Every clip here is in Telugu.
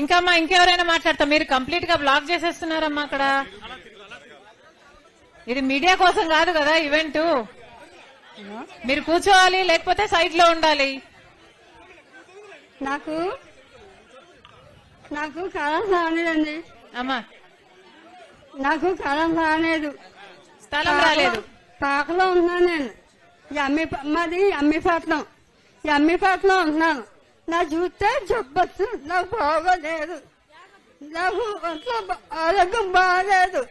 ఇంకా అమ్మా. ఇంకెవరైనా మాట్లాడతాం? మీరు కంప్లీట్గా బ్లాక్ చేసేస్తున్నారమ్మా అక్కడ. ఇది మీడియా కోసం కాదు కదా ఈవెంట్ మీరు కూర్చోవాలి లేకపోతే సైడ్లో ఉండాలి. నాకు నాకు కళం రాలేదండి. అమ్మా. నాకు కళం రాలేదు. స్థలం రాలేదు. పాకలో ఉన్నాను నేను. ఈ అమ్మి మాది అమ్మిపట్నం. ఈ అమ్మిపట్నం ఉంటున్నాను. నా చూస్తే చెప్పచ్చు నాకు బాగోలేదు. నాకు ఒంట్లో బా- ఆరోగ్యం బాగలేదు.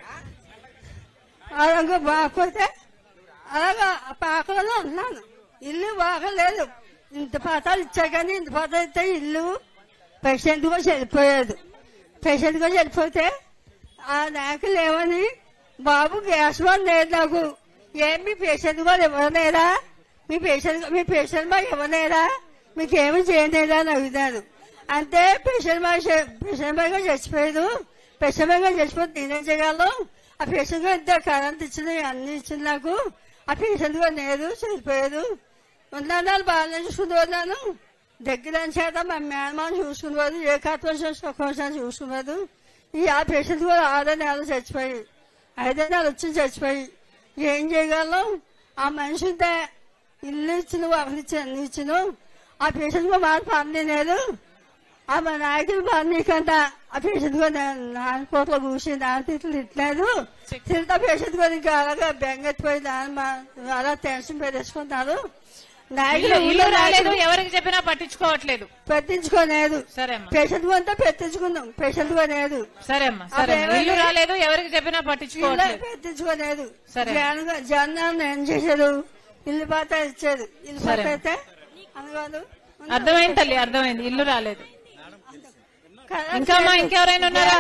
ఆరోగ్యం బాగపోతే అలాగా ఆ పాకలో ఉన్నాను. ఇల్లు బాగలేదు. ఇంత పాతాలు ఇచ్చా కానీ ఇంత పాతాలు ఇస్తే ఇల్లు పేషెంట్ కూడా చనిపోయాడు పేషెంట్ కూడా చనిపోతే ఆ నాకు లేవని బాబు గ్యాస్ వాళ్ళు లేదు నాకు. ఏం మీ పేషెంట్ కూడా ఇవ్వలేదా? మీ పేషెంట్ మీ పేషెంట్ మాకు ఇవ్వలేదా? మీకేమి చేయలేదా అని అడుగుతాను అంటే పేషెంట్ మా పేషెంట్ బాగా చచ్చిపోయాడు పేషెంట్ బాగా చచ్చిపోతే నేనేం చేయగలను ఆ పేషెంట్ ఎంత కరెంట్ ఇచ్చింది అన్ని ఇచ్చింది నాకు. ఆ పేషెంట్ కూడా లేదు చనిపోయాడు ఉన్నాను బాగానే చూసుకున్నాను దగ్గర చేత మా మేనమాన్ చూసుకునేవారు ఏ కాత్వం సుఖం చూసుకున్నారు ఈ ఆ పేషెంట్ కూడా ఆరో నెలలు చచ్చిపోయి ఐదో నెలలు వచ్చి చచ్చిపోయి ఏం చేయగలం? ఆ మనిషి ఇల్లు ఇచ్చిన వాకిలు ఇచ్చిన అన్ని ఇచ్చిన ఆ పేషెంట్ కూడా మాట పనిలేదు ఆ మా నాయకులు పనికంట ఆ పేషెంట్ కూడా నాన్న కోట్ల కూర్చి నాన్న తిట్లు తిట్టలేదు తింటా పేషెంట్ కూడా ఇంకా అలాగా బెంగెత్తిపోయి మా- అలా టెన్షన్ పెట్టేసుకుంటారు. నాయకులు ఇల్లు- రాలేదు. ఎవరికి చెప్పినా పట్టించుకోవట్లేదు. పెట్టించుకోలేదు. పేషెంట్ అంతా పెట్టించుకున్నాం. పేషెంట్ లేదు సరే అమ్మా. సరే. ఇల్లు రాలేదు. ఎవరికి చెప్పినా పట్టించుకోవట్లేదు. పెట్టించుకోలేదు. సరే. జగన్ ఏం చేశారు? ఇల్లు పాత ఇచ్చారు. ఇల్లు పాత. అయితే అర్థమైంది తల్లి అర్థమైంది. ఇల్లు రాలేదు. ఇంకా అమ్మా ఇంకెవరైనా ఉన్నారా?